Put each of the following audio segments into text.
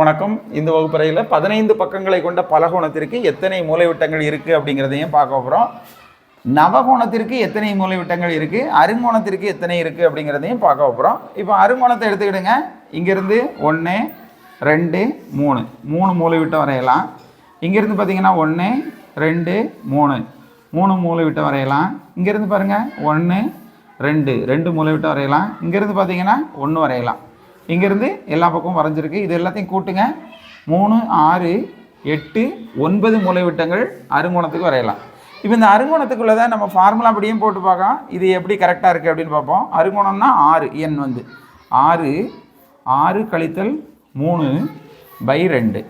வணக்கம். இந்த வகுப்பறையில் பதினைந்து பக்கங்களை கொண்ட பலகோணத்திற்கு எத்தனை மூலைவிட்டங்கள் இருக்குது அப்படிங்கிறதையும் பார்க்க போகிறோம் நவகோணத்திற்கு எத்தனை மூலைவிட்டங்கள் இருக்குது அருங்கோணத்திற்கு எத்தனை இருக்குது அப்படிங்கிறதையும் பார்க்க போகிறோம் இப்போ அருங்கோணத்தை எடுத்துக்கிடுங்க. இங்கேருந்து ஒன்று ரெண்டு மூணு. மூணு மூலைவிட்டம் வரையலாம். இங்கேருந்து பார்த்தீங்கன்னா ஒன்று ரெண்டு மூணு. மூணு மூலைவிட்டம் வரையலாம். இங்கேருந்து பாருங்கள் ஒன்று ரெண்டு. ரெண்டு மூலைவிட்டம் வரையலாம். இங்கேருந்து பார்த்தீங்கன்னா ஒன்று வரையலாம். இங்கேருந்து எல்லா பக்கமும் வரைஞ்சிருக்கு. இது எல்லாத்தையும் கூட்டுங்க. மூணு ஆறு எட்டு ஒன்பது மூலைவிட்டங்கள் அருங்கோணத்துக்கு வரையலாம். இப்போ இந்த அருங்கோணத்துக்குள்ளே தான் நம்ம ஃபார்முலா அப்படியும் போட்டு பார்க்கலாம். இது எப்படி கரெக்டாக இருக்குது அப்படின்னு பார்ப்போம். அருங்கோணம்னா ஆறு எண் வந்து. ஆறு ஆறு கழித்தல் மூணு பை ரெண்டு.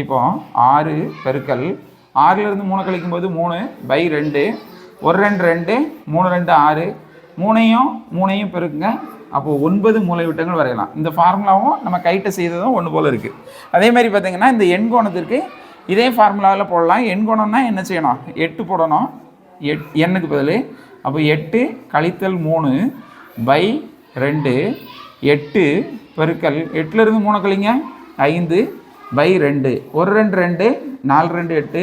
இப்போ ஆறு பெருக்கல் ஆறுலேருந்து மூணு கழிக்கும்போது மூணு பை ரெண்டு. ஒரு ரெண்டு ரெண்டு மூணு ரெண்டு ஆறு. மூணையும் மூணையும் பெருக்குங்க. அப்போது ஒன்பது மூலைவிட்டங்கள் வரையலாம். இந்த ஃபார்முலாவும் நம்ம கைட்ட செய்ததும் ஒன்று போல் இருக்குது அதே மாதிரி பார்த்தீங்கன்னா இந்த எண்கோணத்திற்கு இதே ஃபார்முலாவில் போடலாம். எண்கோணம்னா என்ன செய்யணும்? எட்டு போடணும். எட் எண்ணுக்கு பதில். அப்போ எட்டு கழித்தல் மூணு பை ரெண்டு. எட்டு பெருக்கல் எட்டுலேருந்து மூணு கழிங்க. ஐந்து பை ரெண்டு. ஒரு ரெண்டு ரெண்டு நாலு ரெண்டு எட்டு.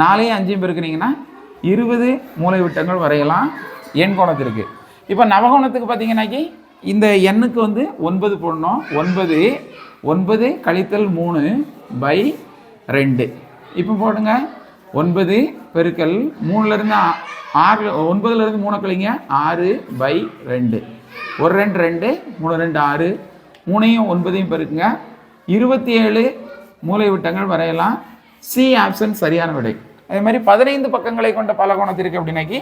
நாலையும் அஞ்சையும் பெருக்குனிங்கன்னா இருபது மூலைவிட்டங்கள் வரையலாம் எண் கோணத்திற்கு. இப்போ நவகோணத்துக்கு பார்த்தீங்கன்னாக்கி இந்த எண்ணுக்கு வந்து ஒன்பது போடணும். ஒன்பது ஒன்பது கழித்தல் மூணு பை ரெண்டு. இப்போ போடுங்க. ஒன்பது பெருக்கல் மூணுலேருந்து ஆறு ஒன்பதுலேருந்து மூணு கழிங்க. ஆறு பை ரெண்டு. ஒரு ரெண்டு ரெண்டு மூணு ரெண்டு ஆறு. மூணையும் ஒன்பதையும் பெருக்குங்க. இருபத்தி ஏழு மூலைவிட்டங்கள் வரையலாம். சி ஆப்ஷன் சரியான விடை. அதே மாதிரி பதினைந்து பக்கங்களை கொண்ட பலகோணத்திற்கு அப்படின்னாக்கி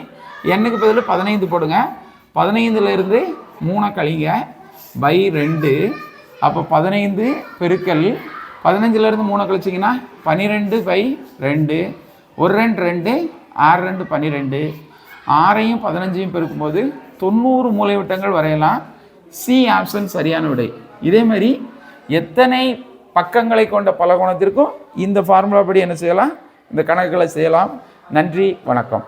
எண்ணுக்கு பதில் பதினைந்து போடுங்க. பதினைந்துலேருந்து மூணை கழிங்க பை ரெண்டு அப்போ பதினைந்து பெருக்கல் பதினஞ்சுலேருந்து மூணை கழிச்சிங்கன்னா பன்னிரெண்டு பை ரெண்டு ஒரு ரெண்டு ரெண்டு ஆறு ரெண்டு பன்னிரெண்டு ஆறையும் பதினஞ்சையும் பெருக்கும்போது தொண்ணூறு மூலைவிட்டங்கள் வரையலாம். சி ஆப்ஷன் சரியான விடை. இதே மாதிரி எத்தனை பக்கங்களை கொண்ட பலகோணத்திற்கும் இந்த ஃபார்முலா படி என்ன செய்யலாம்? இந்த கணக்குகளை செய்யலாம். நன்றி வணக்கம்.